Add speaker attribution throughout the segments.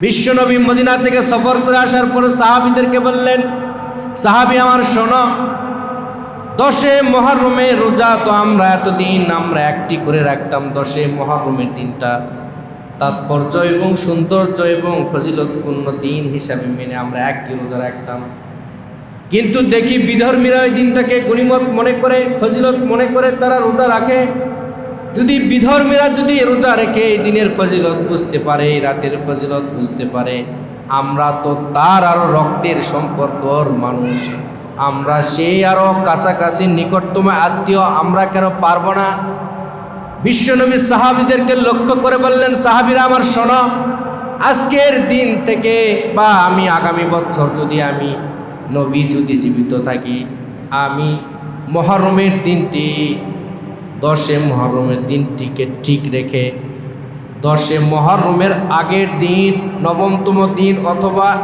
Speaker 1: বিশ্বনবী মদিনা থেকে সফর করে আসার পরে সাহাবিদেরকে বললেন, সাহাবি আমার, শোনো, দশে মহরমে রোজা তো আমরা এতদিন, আমরা একটি করে রাখতাম দশে মহরমের দিনটা। তাৎপর্য এবং সৌন্দর্য এবং ফজিলতপূর্ণ দিন হিসাবে মেনে আমরা একটি রোজা রাখতাম। কিন্তু দেখি বিধর্মীরা ওই দিনটাকে গণিমত মনে করে, ফজিলত মনে করে তারা রোজা রাখে। যদি বিধর্মীরা যদি রোজা রেখে এই দিনের ফজিলত বুঝতে পারে, এই রাতের ফজিলত বুঝতে পারে, আমরা তো তার আরও রক্তের সম্পর্কর মানুষ। আমরা সেই আরও কাছাকাছি নিকটতম আত্মীয় আমরা কেন পারব না? বিশ্বনবী সাহাবিদেরকে লক্ষ্য করে বললেন, সাহাবিরা আমার শোনো, আজকের দিন থেকে বা আমি আগামী বছর যদি আমি নবী যদি জীবিত থাকি, আমি মহরমের দিনটি দশে মহরমের দিনটিকে ঠিক রেখে, দশে মহরমের আগের দিন, নবমতম দিন অথবা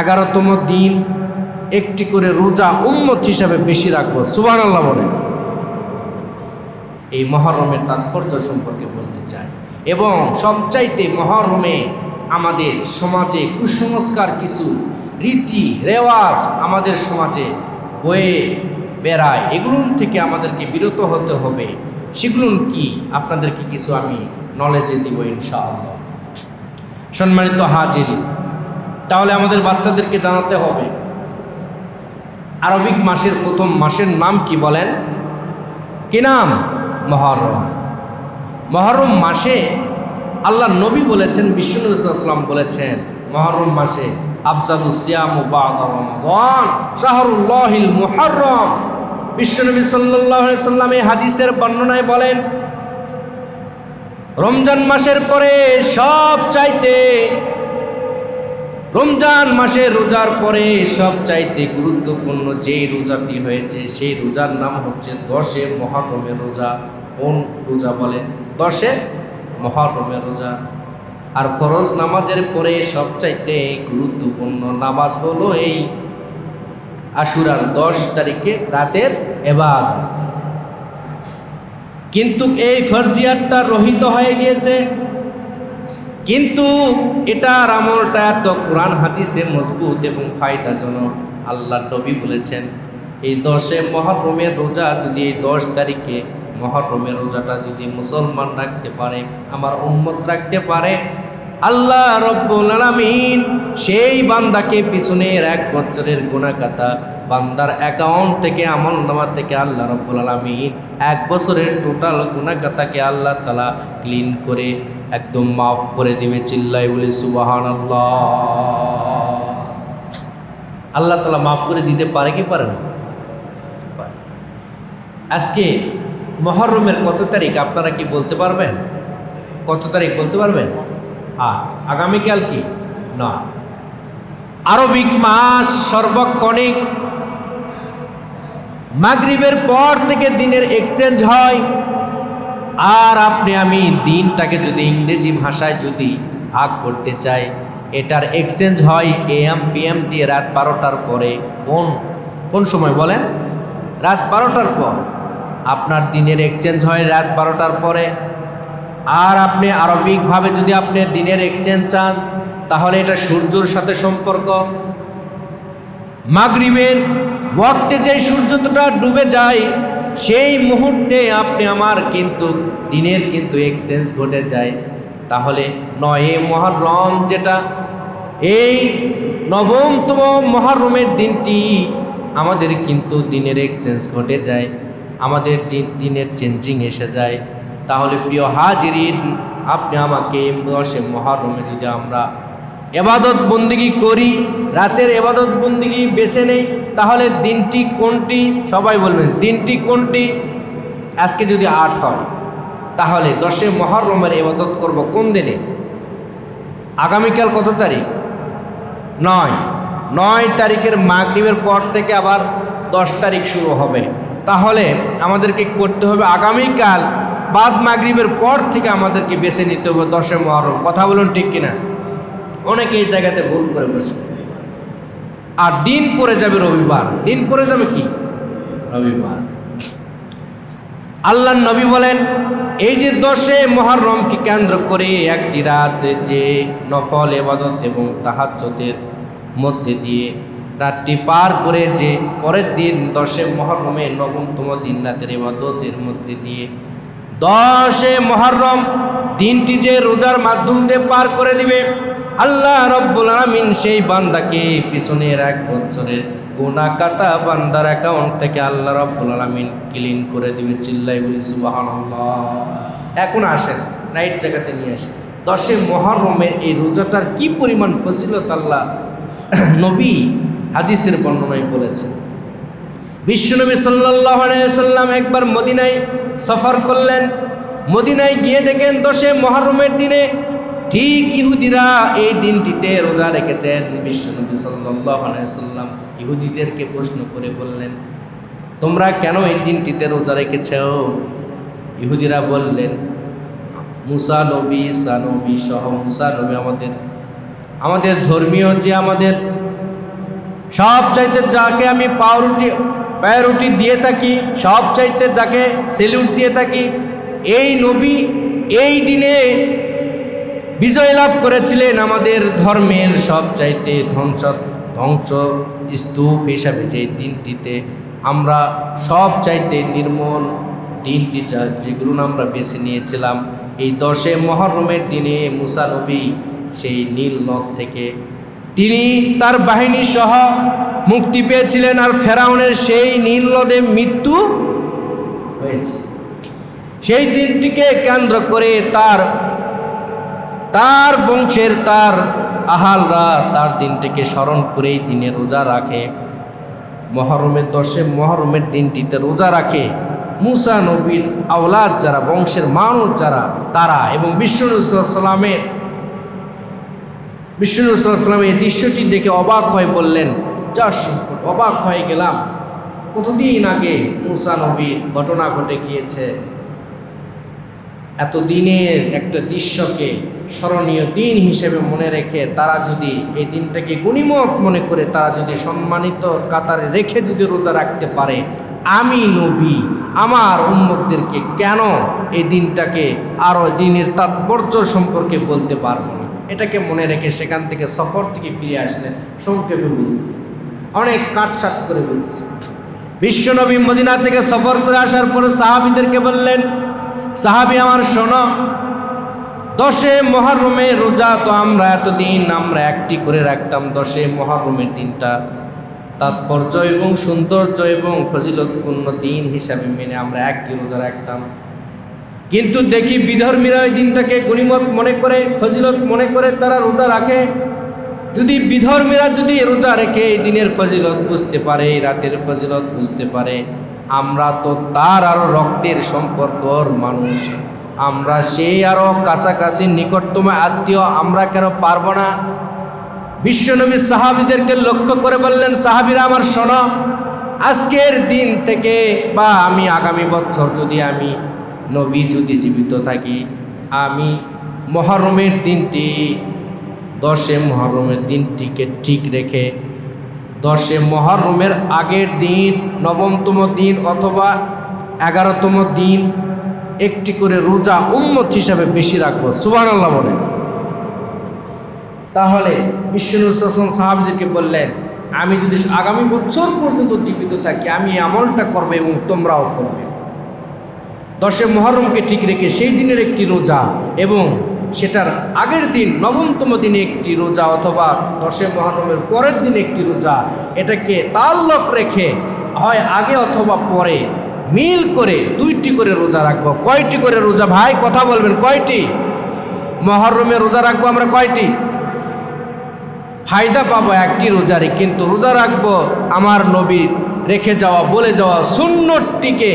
Speaker 1: এগারোতম দিন একটি করে রোজা উন্মত হিসাবে বেশি রাখব। সুবাহ আল্লাহ বলেন। এই মহরমের তাৎপর্য সম্পর্কে বলতে চাই। এবং সবচাইতে মহরমে আমাদের সমাজে কুসংস্কার কিছু রীতি রেওয়াজ আমাদের সমাজে বয়ে বেড়ায়, এগুলোর থেকে আমাদেরকে বিরত হতে হবে। সেগুলো কি? আপনাদেরকে কিছু আমি নলেজে দিব ইনশাআল্লাহ। সম্মানিত হাজির তাহলে আমাদের বাচ্চাদেরকে জানাতে হবে, আরবিক মাসের প্রথম মাসের নাম কি বলেন? কি নাম? মহরম। মহরম মাসে আল্লাহ নবী বলেছেন বিষ্ণুসাল্লাম বলেছেন, মহরম মাসে শাহরুল্লাহিল মুহররম। বিশ্বনবী আলাইহি সাল্লাম হাদিসের বর্ণনায় বলেন, রমজান মাসের পরে সব চাইতে রমজান মাসে রোজার পরে সব চাইতে গুরুত্বপূর্ণ যেই রোজাটি হয়েছে, সেই রোজার নাম হচ্ছে দশে মহারমের রোজা। কোন রোজা বলে? দশে মহারমের রোজা। আর ফরজ নামাজের পরে সব চাইতে গুরুত্বপূর্ণ নামাজ হলো এই আশুরার দশ তারিখে রাতের এবাদ। কিন্তু এই ফরজিয়াতটা রহিত হয়ে গিয়েছে। কিন্তু এটার আমলটা এত কোরআন হাদিসে মজবুত এবং ফায়দাজনক আল্লাহ নবী বলেছেন, এই দশে মহরমের রোজা যদি এই দশ তারিখে মহরমের রোজাটা যদি মুসলমান রাখতে পারে, আমার উম্মত রাখতে পারে, আল্লাহ রব্বুল আলামিন সেই বান্দাকে পিছনের এক বছরের গুণাকাতা বান্দার অ্যাকাউন্ট থেকে, আমল নামা থেকে আল্লাহ রব্বুল আলমিন এক বছরের টোটাল গুণাকাতাকে আল্লাহ তালা ক্লিন করে একদম মাফ করে দিবে চিল্লাই বলে সুবাহান আল্লাহ তালা মাফ করে দিতে পারে কি পারে না? আজকে মহরমের কত তারিখ, আপনারা কি বলতে পারবেন? কত তারিখ বলতে পারবেন? আট আগামীকাল কি? না। আরবিক মাস সর্বক্ষণিক মাগরিবের পর থেকে দিনের এক্সচেঞ্জ হয়। আর আপনি, আমি দিনটাকে যদি ইংরেজি ভাষায় যদি ভাগ করতে চাই, এটার এক্সচেঞ্জ হয় এএম পিএম দিয়ে রাত বারোটার পরে। কোন কোন সময় বলেন? রাত বারোটার পর। আপনার দিনের এক্সচেঞ্জ হয় রাত বারোটার পরে। আর আপনি আরবিকভাবে যদি আপনি দিনের এক্সচেঞ্জ চান, তাহলে এটা সূর্যর সাথে সম্পর্ক। মাগরিবের ওয়াক্তে যে সূর্যটা ডুবে যায়, সেই মুহূর্তে আপনি আমার কিন্তু দিনের কিন্তু এক্সচেঞ্জ ঘটে যায়। তাহলে নয়ে মহরম যেটা, এই নবমতম মহরমের দিনটি আমাদের কিন্তু দিনের এক্সচেঞ্জ ঘটে যায়, আমাদের দিন, দিনের চেঞ্জিং এসে যায়। তাহলে প্রিয় হাজিরিন, আপনি আমাকে দশে মহরমে যদি আমরা এবাদত বন্দিগি করি, রাতের এবাদত বন্দিগি বেছে নেই, তাহলে দিনটি কোনটি? সবাই বলবেন, দিনটি কোনটি? আজকে যদি আট হয়, তাহলে দশে মহরমের এবাদত করব কোন দিনে? আগামীকাল কত তারিখ? নয়। নয় তারিখের মাগরিবের পর থেকে আবার দশ তারিখ শুরু হবে। তাহলে আমাদেরকে করতে হবে আগামীকাল বাদ মাগরিবের পর থেকে আমাদেরকে বেছে নিতে হবে দশে মহরম। কথা বলুন ঠিক কিনা? অনেকে এই জায়গাতে ভুল করে বসে। আর দিন পরে যাবে রবিবার। দিন পরে যাবে কি? রবিবার। আল্লাহ নবী বলেন, এই যে দশে মহরমকে কেন্দ্র করে একটি রাত যে নফল এবাদত এবং তাহাজ্জতের মধ্যে দিয়ে রাতটি পার করে যে পরের দিন দশে মহরমে নবমতম দিন রাতের এবাদতের মধ্যে দিয়ে দশে মহরম দিনটি যে রোজার মাধ্যম দিয়ে পার করে দিবে আল্লাহ রব্বুল আলমিন সেই বান্দাকে পিছনের এক বছরের গোনা কাটা বান্দার অ্যাকাউন্ট থেকে আল্লাহ রব্বুল আলমিন ক্লিন করে দিবে চিল্লাই বলি সুবাহান এখন আসেন রাইট জায়গাতে নিয়ে আসেন। দশে মহরমের এই রোজাটার কি পরিমাণ ফজিলত আল্লাহ নবী হাদিসের বর্ণনায় বলেছেন। বিশ্বনবী সাল্লাম একবার মদিনায় সফর করলেন। মদিনায় গিয়ে দেখেন দশে মহরমের দিনে ঠিক ইহুদিরা এই দিনটিতে রোজা রেখেছেন বিশ্বনবী সাল্লাম ইহুদিদেরকে প্রশ্ন করে বললেন, তোমরা কেন এই দিনটিতে রোজা রেখেছ? ইহুদিরা বললেন, মুসা নবী সা নবী সহ মুসা নবী আমাদের আমাদের ধর্মীয় যে আমাদের সব চাইতে যাকে আমি পাউরুটি পায়রুটি দিয়ে থাকি সব চাইতে যাকে সেলুট দিয়ে থাকি, এই নবী এই দিনে বিজয় লাভ করেছিলেন আমাদের ধর্মের সব চাইতে ধ্বংস ধ্বংস স্তূপ হিসাবে যে দিনটিতে আমরা সব চাইতে নির্মল দিনটি যেগুলো আমরা বেছে নিয়েছিলাম। এই দশে মহরমের দিনে মুসা নবী সেই নীল নদ থেকে তিনি তার বাহিনী সহ মুক্তি পেয়েছিলেন আর ফেরাউনের সেই নীল নদে মৃত্যু হয়েছে। সেই দিনটিকে কেন্দ্র করে তার তার বংশের তার আহালরা তার দিনটিকে স্মরণ করেই দিনে রোজা রাখে। মহরমের দশে মহরমের দিনটিতে রোজা রাখে। মুসা নবীর আওলাদ যারা, বংশের মানুষ যারা, তারা এবং বিশ্বনুসাল্লামের বিষ্ণুসাল্লাম এই দৃশ্যটি দেখে অবাক হয়ে বললেন, যা সংকট, অবাক হয়ে গেলাম। কতদিন আগে মুসা নবীর ঘটনা ঘটে গিয়েছে? এত দিনের একটা দৃশ্যকে স্মরণীয় দিন হিসেবে মনে রেখে তারা যদি এই দিনটাকে গুণিমত মনে করে তারা যদি সম্মানিত কাতারে রেখে যদি রোজা রাখতে পারে, আমি নবী, আমার উম্মতদেরকে কেন এই দিনটাকে আরও দিনের তাৎপর্য সম্পর্কে বলতে পারব না? এটাকে মনে রেখে সেখান থেকে সফর থেকে ফিরে আসলেন, সংক্ষেপে বলতেছে। অনেক কাটসাট করে বলতেছে। বিশ্বনবী মদিনা থেকে সফর করে আসার পরে সাহাবিদেরকে বললেন সাহাবি আমার, শোনো, দশে মহরমে রোজা তো আমরা এতদিন, আমরা একটি করে রাখতাম দশে মহরমের দিনটা। তাৎপর্য এবং সৌন্দর্য এবং ফজিলতপূর্ণ দিন হিসাবে মেনে আমরা একটি রোজা রাখতাম। কিন্তু দেখি বিধর্মীরা ওই দিনটাকে গণিমত মনে করে, ফজিলত মনে করে তারা রোজা রাখে। যদি বিধর্মীরা যদি রোজা রেখে এই দিনের ফজিলত বুঝতে পারে রাতের ফজিলত বুঝতে পারে আমরা তো তার আরও রক্তের সম্পর্কর মানুষ। আমরা সেই আরও কাছাকাছি নিকটতম আত্মীয় আমরা কেন পারব না? বিশ্বনবী সাহাবিদেরকে লক্ষ্য করে বললেন, সাহাবিরা আমার শোনো, আজকের দিন থেকে বা আমি আগামী বছর যদি আমি নবী যদি জীবিত থাকি, আমি মহরমের দিনটি, দশে মহরমের দিনটিকে ঠিক রেখে দশে মহরমের আগের দিন, নবমতম দিন অথবা এগারোতম দিন একটি করে রোজা উন্মত হিসাবে বেশি রাখব। সুবাহ আল্লাহ বলে তাহলে বিষ্ণুসাসন সাহাবিদেরকে বললেন, আমি যদি আগামী বছর পর্যন্ত জীবিত থাকি, আমি আমলটা করব এবং তোমরাও করবে। দশে মহরমকে ঠিক রেখে সেই দিনের একটি রোজা এবং সেটার আগের দিন নবমতম দিনে একটি রোজা অথবা দশে মহরমের পরের দিন একটি রোজা এটাকে তাল্লক রেখে হয় আগে অথবা পরে মিল করে দুইটি করে রোজা রাখব। কয়টি করে রোজা ভাই? কথা বলবেন, কয়টি? মহরমে রোজা রাখব আমরা কয়টি? ফায়দা পাবো একটি রোজারে কিন্তু রোজা রাখব আমার নবী রেখে যাওয়া, বলে যাওয়া শূন্যটিকে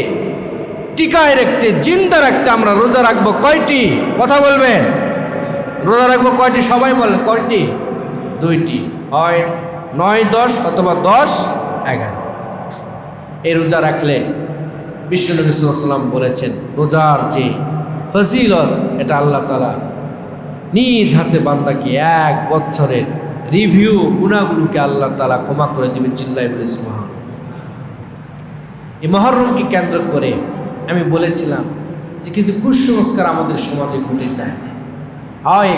Speaker 1: টিকায় রাখতে জিন্দা রাখতে আমরা রোজা রাখব কয়টি? কথা বলবেন। রোজা রাখব কয়টি? সবাই বলেন, কয়টি? দুইটি। হয় নয়, দশ অথবা দশ, এগারো। এই রোজা রাখলে বিশ্বনবী সাল্লাম বলেছেন, রোজার যে ফজিলত, এটা আল্লাহ তালা নিজ হাতে বান্দাকে এক বছরের রিভিউ গুণাগুলোকে আল্লাহ তালা ক্ষমা করে দিবে চিল্লাই বলে ইসমাহ এই মহরমকে কেন্দ্র করে আমি বলেছিলাম যে কিছু কুসংস্কার আমাদের সমাজে ঘটে যায়। হয়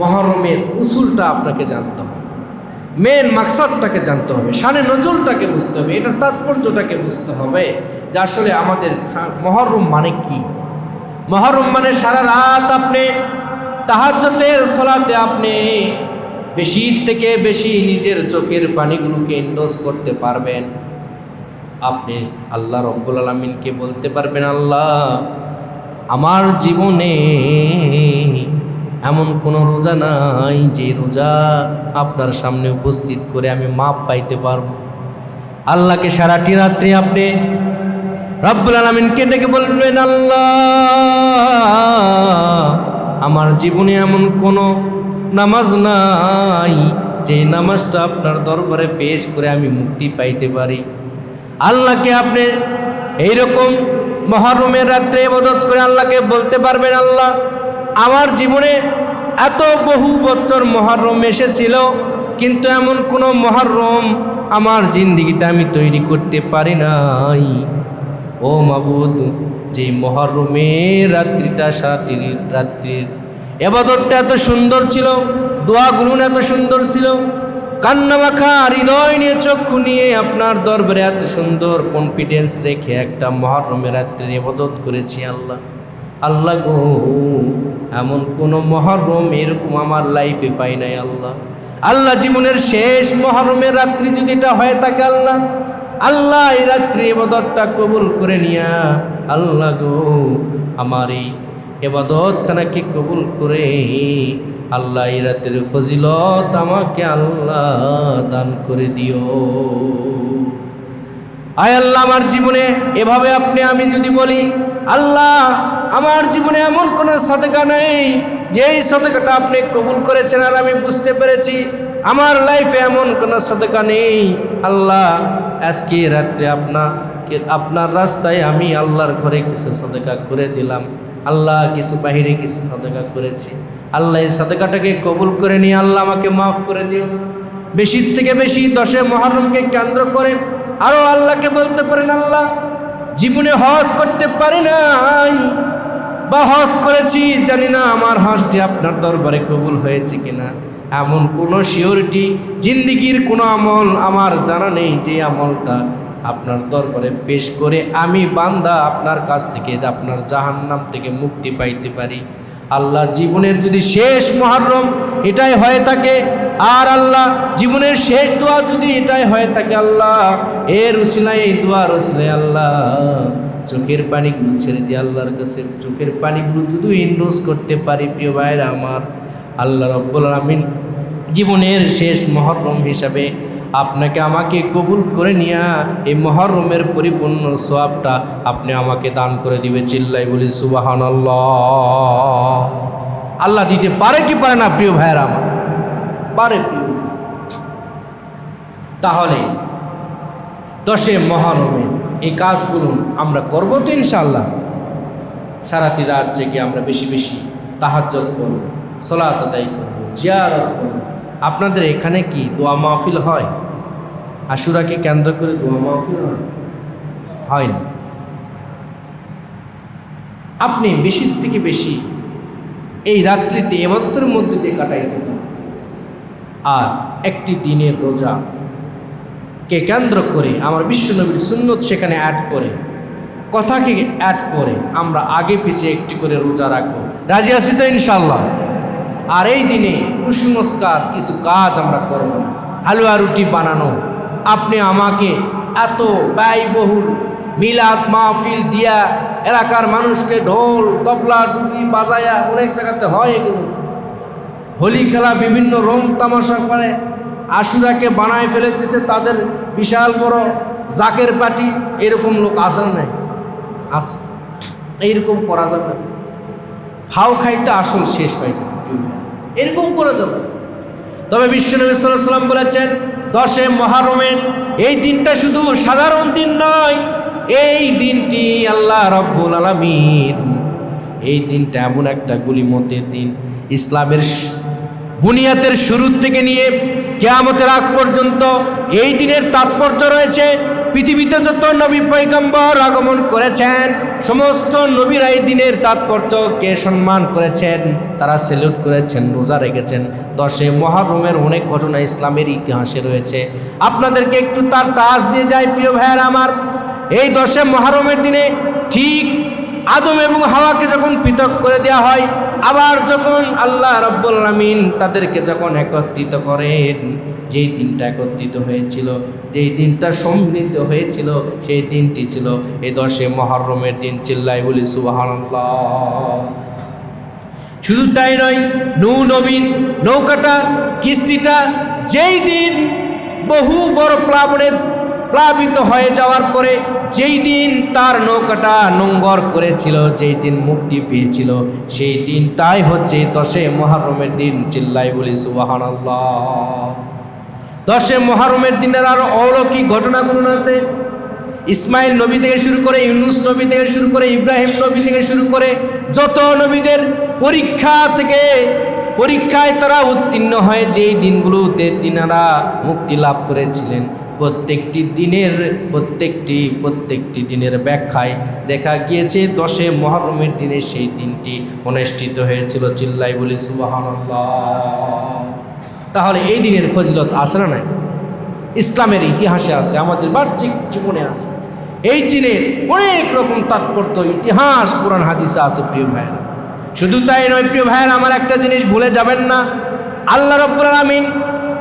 Speaker 1: মহরমের উসুলটা আপনাকে জানতে হবে। মেন মাকসাদটাকে জানতে হবে শানে নজরুলটাকে বুঝতে হবে, এটার তাৎপর্যটাকে বুঝতে হবে যে আসলে আমাদের মহরম মানে কি? মহরম মানে সারা রাত আপনি তাহাজ্জতের সলাতে আপনি বেশি থেকে বেশি নিজের চোখের পানিগুলোকে ইন্ডোজ করতে পারবেন। আপনি আল্লাহ রব্বুল আলমিনকে বলতে পারবেন, আল্লাহ আমার জীবনে এমন কোনো রোজা নাই যে রোজা আপনার সামনে উপস্থিত করে আমি মাপ পাইতে পারব। আল্লাহকে সারাটি রাত্রি আপনি রব্বুল আলমিনকে ডেকে বলবেন, আল্লাহ, আমার জীবনে এমন কোনো নামাজ নাই যে নামাজটা আপনার দরবারে পেশ করে আমি মুক্তি পাইতে পারি। আল্লাহকে আপনি এইরকম মহরমের রাত্রে মদত করে আল্লাহকে বলতে পারবেন, আল্লাহ, আমার জীবনে এত বহু বছর মহরম এসেছিল, কিন্তু এমন কোনো মহরম আমার জিন্দিগিতে আমি তৈরি করতে পারি নাই। ও মাবুদ, যে মহরমের রাত্রিটা সারাটির রাত্রির এবাদতটা এত সুন্দর ছিল, দোয়াগুলো এত সুন্দর ছিল কান্না মাখা হৃদয় নিয়ে চক্ষু নিয়ে আপনার দরবারে এত সুন্দর কনফিডেন্স রেখে একটা মহরমের রাত্রির এবাদত করেছি আল্লাহ। আল্লাহ গো, এমন কোনো মহরম এরকম আমার লাইফে পাই নাই আল্লাহ। আল্লাহ জীবনের শেষ মহরমের রাত্রি যদি এটা হয়ে থাকে আল্লাহ। আল্লাহ এই রাত্রি এবাদতটা কবুল করে নিয়া, আল্লাহ গো, আমার এই এবাদত খানাকে কবুল করে আল্লাহ, এই রাতের ফজিলত আমাকে আল্লাহ দান করে দিও। আয় আল্লাহ, আমার জীবনে এভাবে আপনি, আমি যদি বলি, আল্লাহ, আমার জীবনে এমন কোনো সদকা নেই, যেই সদকাটা আপনি কবুল করেছেন আর আমি বুঝতে পেরেছি, আমার লাইফে এমন কোনো সদকা নেই। আল্লাহ, আজকে রাত্রে আপনার আপনার রাস্তায় আমি আল্লাহর ঘরে কিছু সদকা করে দিলাম। আল্লাহ, কিছু বাহিরে কিছু সদকা করেছি। আল্লাহ এই সদকাটাকে কবুল করে নিয়ে আল্লাহ আমাকে মাফ করে দিও। বেশির থেকে বেশি দশে মহরমকে কেন্দ্র করে আরও আল্লাহকে বলতে পারেন, আল্লাহ, জীবনে হজ করতে পারি নাই বা হজ করেছি, জানি না আমার হজটি আপনার দরবারে কবুল হয়েছে কিনা। এমন কোনো শিওরিটি জিন্দিগির কোনো আমল আমার জানা নেই যে আমলটা আপনার দরবারে পেশ করে আমি বান্দা আপনার কাছ থেকে, আপনার জাহান্নাম থেকে মুক্তি পাইতে পারি। আল্লাহ জীবনের যদি শেষ মহরম এটাই হয়ে থাকে, আর আল্লাহ জীবনের শেষ দোয়া যদি এটাই হয়ে থাকে, আল্লাহ এর উসিলাই এই দোয়ার উসিলাই আল্লাহ, চোখের পানিগুলো ছেড়ে দিয়ে আল্লাহর কাছে, চোখের পানিগুলো যদি ইনডোজ করতে পারি, প্রিয় ভাইরা আমার, আল্লাহ রব্বুল আমিন জীবনের শেষ মহরম হিসাবে আপনাকে আমাকে কবুল করে নিয়া এই মহরমের পরিপূর্ণ সোয়াবটা আপনি আমাকে দান করে দিবে চিল্লাই বলি সুবাহান আল্লাহ দিতে পারে কি পারে না, প্রিয় ভাইয়েরা আমার? পারে। তাহলে দশে মহরমে এই কাজগুলো আমরা করব তো ইনশাল্লাহ সারাটি রাত জেগে আমরা বেশি বেশি তাহাজ্জত করব, সলাত আদায় করব, জিয়ারত করব। আপনাদের এখানে কি দোয়া মাহফিল হয়? আশুরাকে কেন্দ্র করে দোয়া মাহফিল হয়? না। আপনি বেশির থেকে বেশি এই রাত্রিতে এমাত্রের মধ্যে দিয়ে কাটাইতে পারেন। আর একটি দিনের রোজা কে কেন্দ্র করে আমার বিশ্বনবীর সুন্নত সেখানে অ্যাড করে, কথাকে অ্যাড করে আমরা আগে পিছিয়ে একটি করে রোজা রাখব। রাজি আছি তো ইনশাল্লাহ আর এই দিনে কুসংস্কার কিছু কাজ আমরা করব না। হালুয়া রুটি বানানো। আপনি আমাকে এত ব্যয়বহুল মিলাদ মাহফিল দিয়া এলাকার মানুষকে ঢোল, তবলা ডুবি বাজায়া অনেক জায়গাতে হয় এগুলো। হোলি খেলা বিভিন্ন রং তামাশা করে। আশুরাকে বানায় ফেলে দিছে তাদের বিশাল বড় জাকের পাটি। এরকম লোক আসেন নাই। আস, এইরকম করা যাবে। ফাও খাইতে আসল শেষ হয়ে যাবে। এরকম করা যাবে তবে বিশ্বনবী সাল্লাম বলেছেন, দশে মহারমের এই দিনটা শুধু সাধারণ দিন নয়, এই দিনটি আল্লাহ রব্বুল আলামিন, এই দিনটা এমন একটা গুলিমতের দিন। ইসলামের বুনিয়াদের শুরু থেকে নিয়ে কেয়ামতের আগ পর্যন্ত এই দিনের তাৎপর্য রয়েছে পৃথিবীতে যত নবী পৈগম্বর আগমন করেছেন, সমস্ত নবীরা এই দিনের তাৎপর্যকে সম্মান করেছেন। তারা সেলুট করেছেন, রোজা রেখেছেন। দশে মহারমের অনেক ঘটনা ইসলামের ইতিহাসে রয়েছে। আপনাদেরকে একটু তার টাচ দিয়ে যায় প্রিয় ভাইয়ার আমার। এই দশে মহারমের দিনে ঠিক আদম এবং হাওয়াকে যখন পৃথক করে দেওয়া হয় আবার যখন আল্লাহ রব্বুল আমিন তাদেরকে যখন একত্রিত করেন, যেই দিনটা একত্রিত হয়েছিল, যেই দিনটা সম্মিলিত হয়েছিল, সেই দিনটি ছিল এই দশে মহরমের দিন চিল্লাই বলি সুবহানাল্লাহ। শুধু তাই নয় নৌ নবীন নৌকাটা, কিস্তিটা, যেই দিন বহু বড় প্লাবনে প্লাবিত হয়ে যাওয়ার পরে যেই দিন তার নৌকাটা নোঙ্গর করেছিল, যেই দিন মুক্তি পেয়েছিল, সেই দিনটাই হচ্ছে দশে মহারমের দিন চিল্লাই বলি সুবাহানাল্লাহ। দশে মহারমের দিনের আরও অলৌকিক ঘটনাগুলো আছে। ইসমাইল নবী থেকে শুরু করে, ইউনুস নবী থেকে শুরু করে, ইব্রাহিম নবী থেকে শুরু করে যত নবীদের পরীক্ষা থেকে পরীক্ষায় তারা উত্তীর্ণ হয়, যেই দিনগুলোতে তিনারা মুক্তি লাভ করেছিলেন। প্রত্যেকটি দিনের, প্রত্যেকটি প্রত্যেকটি দিনের ব্যাখ্যায় দেখা গিয়েছে দশে মহরমের দিনে সেই দিনটি অনুষ্ঠিত হয়েছিল চিল্লাই বলি তাহলে এই দিনের ফজিলত আছে না নাই? ইসলামের ইতিহাসে আছে, আমাদের বাহ্যিক জীবনে আছে। এই দিনের অনেক রকম তাৎপর্য, ইতিহাস, কোরআন, হাদিসে আছে, প্রিয় ভাইয়েরা। শুধু তাই নয়, প্রিয় ভাইয়েরা, আমার একটা জিনিস ভুলে যাবেন না। আল্লাহ রব্বুল আলমিন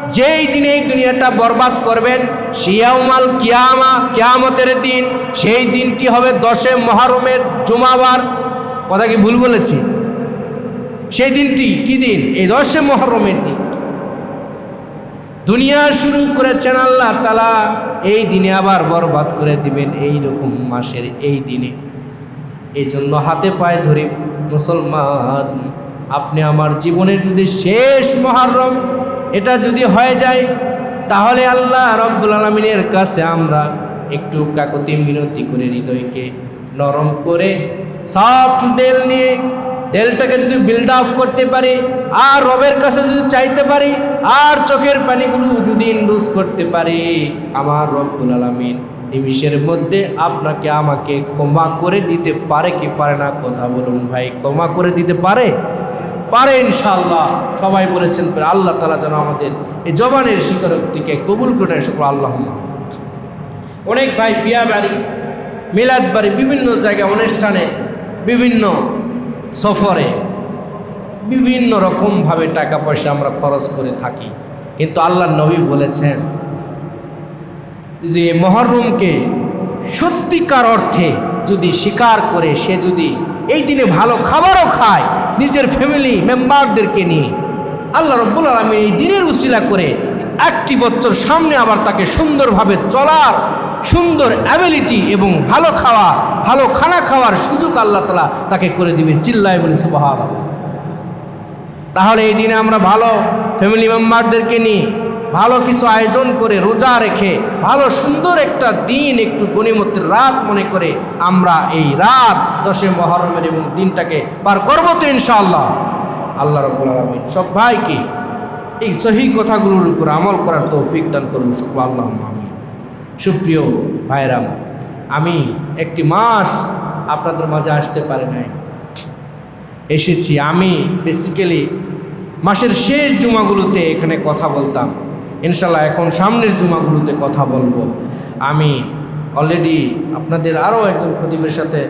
Speaker 1: যেই দিনে এই দুনিয়াটা বরবাদ করবেন শিয়াউমাল কিয়ামা, কিয়ামতের দিন, সেই দিনটি হবে দশে মহারমের জুমাবার। কথা কি ভুল বলেছি? সেই দিনটি কি দিন? এই দশে মহরমের দিন। দুনিয়া শুরু করেছেন আল্লাহ তালা এই দিনে আবার বরবাদ করে দিবেন এই রকম মাসের এই দিনে। এই জন্য হাতে পায়ে ধরে, মুসলমান, আপনি আমার জীবনের যদি শেষ মহারম এটা যদি হয়ে যায়, তাহলে আল্লাহ রব্বুল আলমিনের কাছে আমরা একটু কাকতি মিনতি করে হৃদয়কে নরম করে সফট দেল নিয়ে তেলটাকে যদি বিল্ড আপ করতে পারি, আর রবের কাছে যদি চাইতে পারি, আর চোখের পানিগুলো যদি ইন্ডুস করতে পারি, আমার রব্বুল আলমিন নিমিষের মধ্যে আপনাকে আমাকে ক্ষমা করে দিতে পারে কি পারে না, কথা বলুন ভাই, ক্ষমা করে দিতে পারে? পারে ইনশাল্লাহ সবাই বলেছেন আল্লাহ তালা যেন আমাদের এই জবানের স্বীকারোক্তিকে কবুল করে শুক্র আল্লাহ অনেক ভাই বিয়া বাড়ি, মিলাদ বাড়ি বিভিন্ন জায়গায়, অনুষ্ঠানে, বিভিন্ন সফরে বিভিন্ন রকমভাবে টাকা পয়সা আমরা খরচ করে থাকি। কিন্তু আল্লাহ নবী বলেছেন যে, মহরমকে সত্যিকার অর্থে যদি স্বীকার করে, সে যদি এই দিনে ভালো খাবারও খায় নিজের ফ্যামিলি মেম্বারদেরকে নিয়ে। আল্লাহ রব্বুল আলমী এই দিনের উশিলা করে একটি বছর সামনে আবার তাকে সুন্দরভাবে চলার সুন্দর অ্যাবিলিটি এবং ভালো খাওয়া, ভালো খানা খাওয়ার সুযোগ আল্লাহ তালা তাকে করে দিবে। চিল্লায় বলে সুবাহ তাহলে এই দিনে আমরা ভালো ফ্যামিলি মেম্বারদেরকে নিয়ে ভালো কিছু আয়োজন করে রোজা রেখে, ভালো সুন্দর একটা দিন একটু গণিমতের রাত মনে করে আমরা এই রাত দশে মহরমের এবং দিনটাকে পার করব তো ইনশাআল্লাহ। আল্লাহ রব্বুল আলমিন সব ভাইকে এই সহি কথাগুলোর উপর আমল করার তৌফিক দান করুন শুক্র আল্লাহ আমি সুপ্রিয় ভাইরাম আমি একটি মাস আপনাদের মাঝে আসতে পারি নাই। এসেছি, আমি বেসিক্যালি মাসের শেষ জুমাগুলোতে এখানে কথা বলতাম। ইনশাল্লাহ এখন সামনের জুমাগুলোতে কথা বলব। আমি অলরেডি আপনাদের আরও একজন খতিবের সাথে